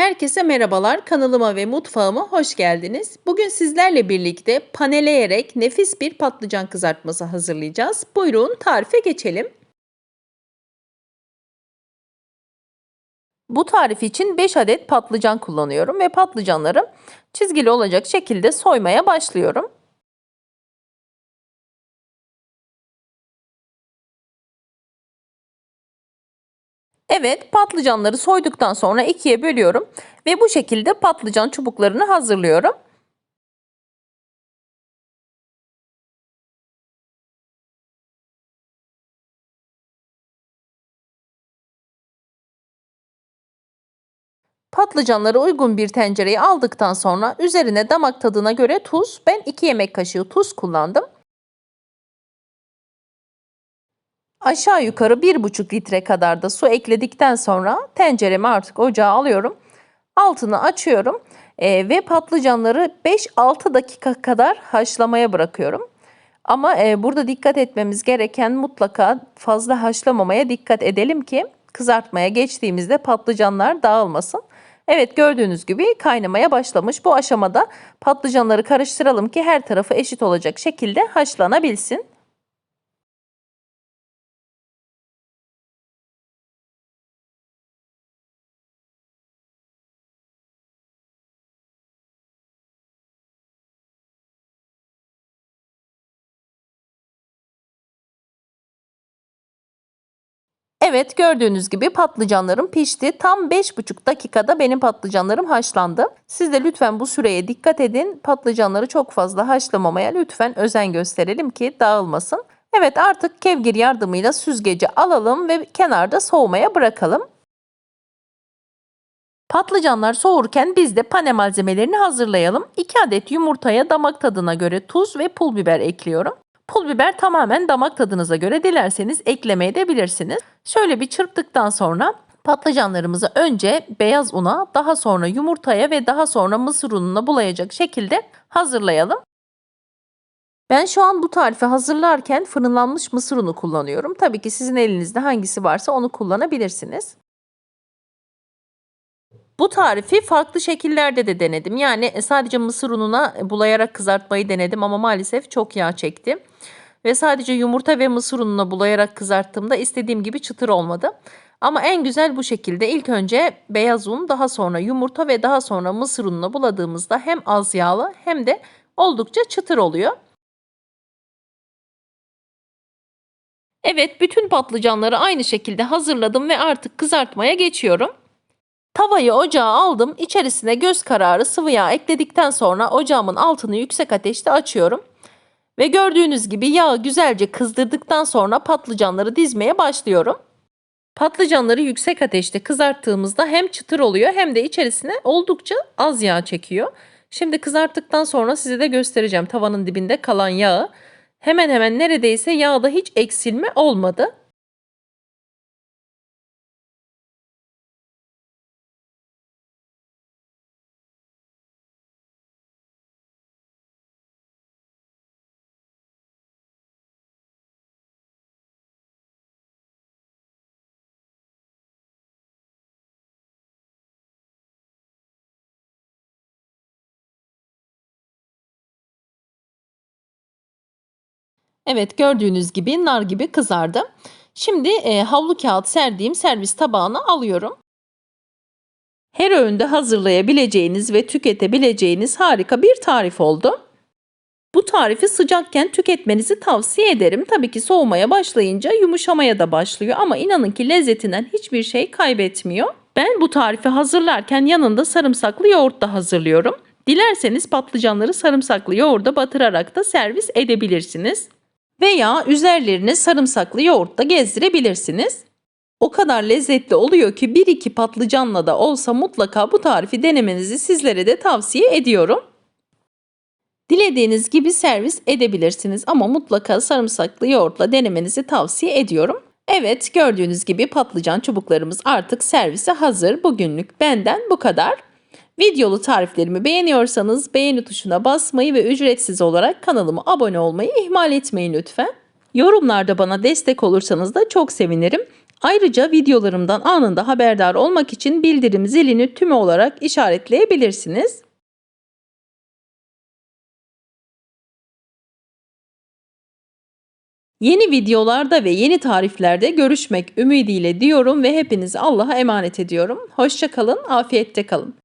Herkese merhabalar. Kanalıma ve mutfağıma hoş geldiniz. Bugün sizlerle birlikte paneleyerek nefis bir patlıcan kızartması hazırlayacağız. Buyurun tarife geçelim. Bu tarif için 5 adet patlıcan kullanıyorum ve patlıcanları çizgili olacak şekilde soymaya başlıyorum. Evet, patlıcanları soyduktan sonra ikiye bölüyorum ve bu şekilde patlıcan çubuklarını hazırlıyorum. Patlıcanları uygun bir tencereye aldıktan sonra üzerine damak tadına göre tuz, ben 2 yemek kaşığı tuz kullandım. Aşağı yukarı 1,5 litre kadar da su ekledikten sonra tenceremi artık ocağa alıyorum. Altını açıyorum e, ve patlıcanları 5-6 dakika kadar haşlamaya bırakıyorum. Ama e, burada dikkat etmemiz gereken mutlaka fazla haşlamamaya dikkat edelim ki kızartmaya geçtiğimizde patlıcanlar dağılmasın. Evet gördüğünüz gibi kaynamaya başlamış. Bu aşamada patlıcanları karıştıralım ki her tarafı eşit olacak şekilde haşlanabilsin. Evet gördüğünüz gibi patlıcanlarım pişti. Tam 5,5 dakikada benim patlıcanlarım haşlandı. Siz de lütfen bu süreye dikkat edin. Patlıcanları çok fazla haşlamamaya lütfen özen gösterelim ki dağılmasın. Evet artık kevgir yardımıyla süzgeci alalım ve kenarda soğumaya bırakalım. Patlıcanlar soğurken biz de pane malzemelerini hazırlayalım. 2 adet yumurtaya damak tadına göre tuz ve pul biber ekliyorum. Pul biber tamamen damak tadınıza göre dilerseniz eklemeye de bilirsiniz. Şöyle bir çırptıktan sonra patlıcanlarımızı önce beyaz una, daha sonra yumurtaya ve daha sonra mısır ununa bulayacak şekilde hazırlayalım. Ben şu an bu tarifi hazırlarken fırınlanmış mısır unu kullanıyorum. Tabii ki sizin elinizde hangisi varsa onu kullanabilirsiniz. Bu tarifi farklı şekillerde de denedim. Yani sadece mısır ununa bulayarak kızartmayı denedim ama maalesef çok yağ çekti. Ve sadece yumurta ve mısır ununa bulayarak kızarttığımda istediğim gibi çıtır olmadı. Ama en güzel bu şekilde ilk önce beyaz un daha sonra yumurta ve daha sonra mısır ununa buladığımızda hem az yağlı hem de oldukça çıtır oluyor. Evet bütün patlıcanları aynı şekilde hazırladım ve artık kızartmaya geçiyorum. Tavayı ocağa aldım. İçerisine göz kararı sıvı yağ ekledikten sonra ocağımın altını yüksek ateşte açıyorum. Ve gördüğünüz gibi yağı güzelce kızdırdıktan sonra patlıcanları dizmeye başlıyorum. Patlıcanları yüksek ateşte kızarttığımızda hem çıtır oluyor hem de içerisine oldukça az yağ çekiyor. Şimdi kızarttıktan sonra size de göstereceğim tavanın dibinde kalan yağı. Hemen hemen neredeyse yağda hiç eksilme olmadı. Evet gördüğünüz gibi nar gibi kızardı. Şimdi e, havlu kağıt serdiğim servis tabağına alıyorum. Her öğünde hazırlayabileceğiniz ve tüketebileceğiniz harika bir tarif oldu. Bu tarifi sıcakken tüketmenizi tavsiye ederim. Tabii ki soğumaya başlayınca yumuşamaya da başlıyor ama inanın ki lezzetinden hiçbir şey kaybetmiyor. Ben bu tarifi hazırlarken yanında sarımsaklı yoğurt da hazırlıyorum. Dilerseniz patlıcanları sarımsaklı yoğurda batırarak da servis edebilirsiniz. Veya üzerlerine sarımsaklı yoğurt da gezdirebilirsiniz. O kadar lezzetli oluyor ki 1-2 patlıcanla da olsa mutlaka bu tarifi denemenizi sizlere de tavsiye ediyorum. Dilediğiniz gibi servis edebilirsiniz ama mutlaka sarımsaklı yoğurtla denemenizi tavsiye ediyorum. Evet gördüğünüz gibi patlıcan çubuklarımız artık servise hazır. Bugünlük benden bu kadar. Videolu tariflerimi beğeniyorsanız beğeni tuşuna basmayı ve ücretsiz olarak kanalıma abone olmayı ihmal etmeyin lütfen. Yorumlarda bana destek olursanız da çok sevinirim. Ayrıca videolarımdan anında haberdar olmak için bildirim zilini tümü olarak işaretleyebilirsiniz. Yeni videolarda ve yeni tariflerde görüşmek ümidiyle diyorum ve hepinizi Allah'a emanet ediyorum. Hoşça kalın, afiyette kalın.